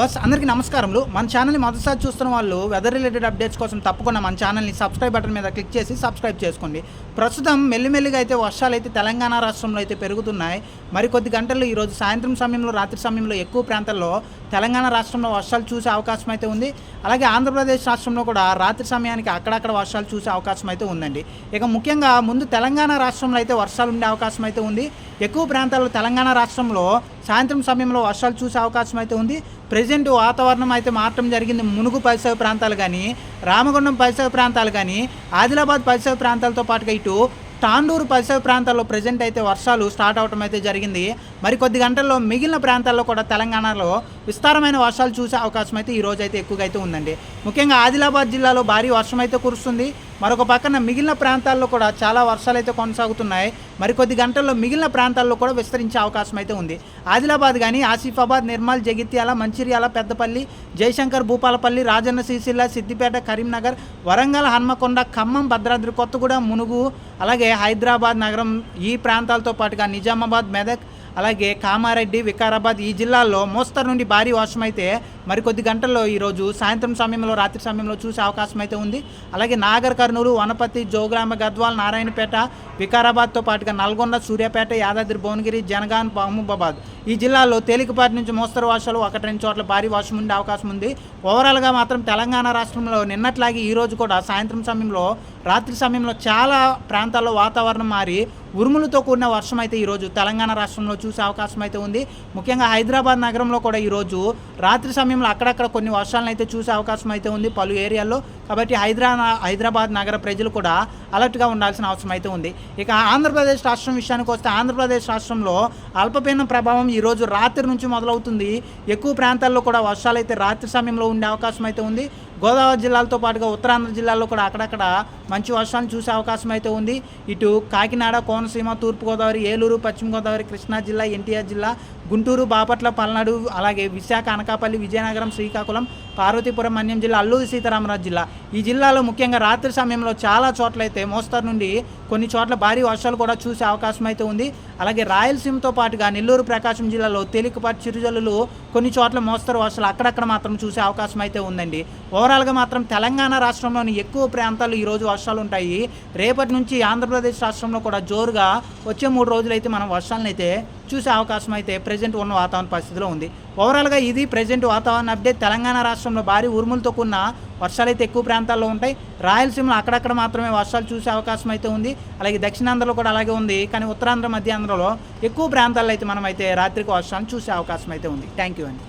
Viewers అందరికీ నమస్కారములు. మన ఛానల్ని మొదటిసారి చూస్తున్న వాళ్ళు వెదర్ రిలేటెడ్ అప్డేట్స్ కోసం తప్పకుండా మన ఛానల్ని సబ్స్క్రైబ్ బటన్ మీద క్లిక్ చేసి సబ్స్క్రైబ్ చేసుకోండి. ప్రస్తుతం మెల్లిమెల్లిగా అయితే వర్షాలు అయితే తెలంగాణ రాష్ట్రంలో అయితే పెరుగుతున్నాయి. మరికొద్ది గంటల్లో ఈరోజు సాయంత్రం సమయంలో రాత్రి సమయంలో ఎక్కువ ప్రాంతాల్లో తెలంగాణ రాష్ట్రంలో వర్షాలు చూసే అవకాశం అయితే ఉంది. అలాగే ఆంధ్రప్రదేశ్ రాష్ట్రంలో కూడా రాత్రి సమయానికి అక్కడక్కడ వర్షాలు చూసే అవకాశం అయితే ఉందండి. ఇక ముఖ్యంగా ముందు తెలంగాణ రాష్ట్రంలో అయితే వర్షాలు ఉండే అవకాశం అయితే ఉంది. ఎక్కువ ప్రాంతాల్లో తెలంగాణ రాష్ట్రంలో సాయంత్రం సమయంలో వర్షాలు చూసే అవకాశం అయితే ఉంది. ప్రజెంట్ వాతావరణం అయితే మారటం జరిగింది. మునుగు పరిసర ప్రాంతాలు కానీ రామగుండం పరిసర ప్రాంతాలు కానీ ఆదిలాబాద్ పరిసర ప్రాంతాలతో పాటుగా ఇటు తాండూరు పరిసర ప్రాంతాల్లో ప్రజెంట్ అయితే వర్షాలు స్టార్ట్ అవటం అయితే జరిగింది. మరి కొద్ది గంటల్లో మిగిలిన ప్రాంతాల్లో కూడా తెలంగాణలో విస్తారమైన వర్షాలు చూసే అవకాశం అయితే ఈ రోజు అయితే ఎక్కువగా అయితే ఉందండి. ముఖ్యంగా ఆదిలాబాద్ జిల్లాలో భారీ వర్షం అయితే కురుస్తుంది. మరొక పక్కన మిగిలిన ప్రాంతాల్లో కూడా చాలా వర్షాలు అయితే కొనసాగుతున్నాయి. మరి కొద్ది గంటల్లో మిగిలిన ప్రాంతాల్లో కూడా విస్తరించే అవకాశం అయితే ఉంది. ఆదిలాబాద్ కానీ ఆసిఫాబాద్ నిర్మల్ జగిత్యాల మంచిర్యాల పెద్దపల్లి జయశంకర్ భూపాలపల్లి రాజన్న సిరిసిల్ల సిద్దిపేట కరీంనగర్ వరంగల్ హన్మకొండ ఖమ్మం భద్రాద్రి కొత్తగూడెం మునుగు అలాగే హైదరాబాద్ నగరం ఈ ప్రాంతాలతో పాటుగా నిజామాబాద్ మెదక్ అలాగే కామారెడ్డి వికారాబాద్ ఈ జిల్లాల్లో మోస్తరు నుండి భారీ వర్షం అయితే మరికొద్ది గంటల్లో ఈరోజు సాయంత్రం సమయంలో రాత్రి సమయంలో చూసే అవకాశం అయితే ఉంది. అలాగే నాగర్ కర్నూలు వనపతి జోగ్రామ గద్వాల్ నారాయణపేట వికారాబాద్తో పాటుగా నల్గొండ సూర్యాపేట యాదాద్రి భువనగిరి జనగాన్ మహబూబాబాద్ ఈ జిల్లాలో తేలికపాటి నుంచి మోస్తరు వర్షాలు ఒకటి రెండు చోట్ల భారీ వర్షం ఉండే అవకాశం ఉంది. ఓవరాల్గా మాత్రం తెలంగాణ రాష్ట్రంలో నిన్నట్లాగే ఈరోజు కూడా సాయంత్రం సమయంలో రాత్రి సమయంలో చాలా ప్రాంతాల్లో వాతావరణం మారి ఉరుములతో కూడిన వర్షం అయితే ఈరోజు తెలంగాణ రాష్ట్రంలో చూసే అవకాశం అయితే ఉంది. ముఖ్యంగా హైదరాబాద్ నగరంలో కూడా ఈరోజు రాత్రి సమయంలో అక్కడక్కడ కొన్ని వర్షాలను అయితే చూసే అవకాశం అయితే ఉంది పలు ఏరియాల్లో. కాబట్టి హైదరా హైదరాబాద్ నగర ప్రజలు కూడా అలర్ట్గా ఉండాల్సిన అవసరం అయితే ఉంది. ఇక ఆంధ్రప్రదేశ్ రాష్ట్రం విషయానికి వస్తే ఆంధ్రప్రదేశ్ రాష్ట్రంలో అల్పపీడనం ప్రభావం ఈరోజు రాత్రి నుంచి మొదలవుతుంది. ఎక్కువ ప్రాంతాల్లో కూడా వర్షాలు అయితే రాత్రి సమయంలో ఉండే అవకాశం అయితే ఉంది. గోదావరి జిల్లాలతో పాటుగా ఉత్తరాంధ్ర జిల్లాల్లో కూడా అక్కడక్కడ మంచి వర్షాలు చూసే అవకాశం అయితే ఉంది. ఇటు కాకినాడ కోనసీమ తూర్పుగోదావరి ఏలూరు పశ్చిమ గోదావరి కృష్ణా జిల్లా ఎన్టీఆర్ జిల్లా గుంటూరు బాపట్ల పల్నాడు అలాగే విశాఖ అనకాపల్లి విజయనగరం శ్రీకాకుళం పార్వతీపురం మన్యం జిల్లా అల్లూరి సీతారామరాజు జిల్లా. ఈ జిల్లాలో ముఖ్యంగా రాత్రి సమయంలో చాలా చోట్ల అయితే మోస్తరు నుండి కొన్ని చోట్ల భారీ వర్షాలు కూడా చూసే అవకాశం అయితే ఉంది. అలాగే రాయలసీమతో పాటుగా నెల్లూరు ప్రకాశం జిల్లాలో తేలికపాటి చిరుజల్లులు కొన్ని చోట్ల మోస్తరు వర్షాలు అక్కడక్కడ మాత్రం చూసే అవకాశం అయితే ఉందండి. ఓవరాల్గా మాత్రం తెలంగాణ రాష్ట్రంలోని ఎక్కువ ప్రాంతాల్లో ఈరోజు వర్షాలు ఉంటాయి. రేపటి నుంచి ఆంధ్రప్రదేశ్ రాష్ట్రంలో కూడా జోరుగా వచ్చే మూడు రోజులైతే మనం వర్షాలను అయితే చూసే అవకాశం అయితే ప్రజెంట్ ఉన్న వాతావరణ పరిస్థితిలో ఉంది. ఓవరాల్గా ఇది ప్రజెంట్ వాతావరణ అప్డేట్ తెలంగాణ రాష్ట్రంలో భారీ ఉరుములతో కూడిన వర్షాలు అయితే ఎక్కువ ప్రాంతాల్లో ఉంటాయి. రాయలసీమలో అక్కడక్కడ మాత్రమే వర్షాలు చూసే అవకాశం అయితే ఉంది. అలాగే దక్షిణాంధ్రలో కూడా అలాగే ఉంది. కానీ ఉత్తరాంధ్ర మధ్యాంధ్రలో ఎక్కువ ప్రాంతాల్లో అయితే మనం అయితే రాత్రికి వర్షాలను చూసే అవకాశం అయితే ఉంది. థ్యాంక్ యూ అండి.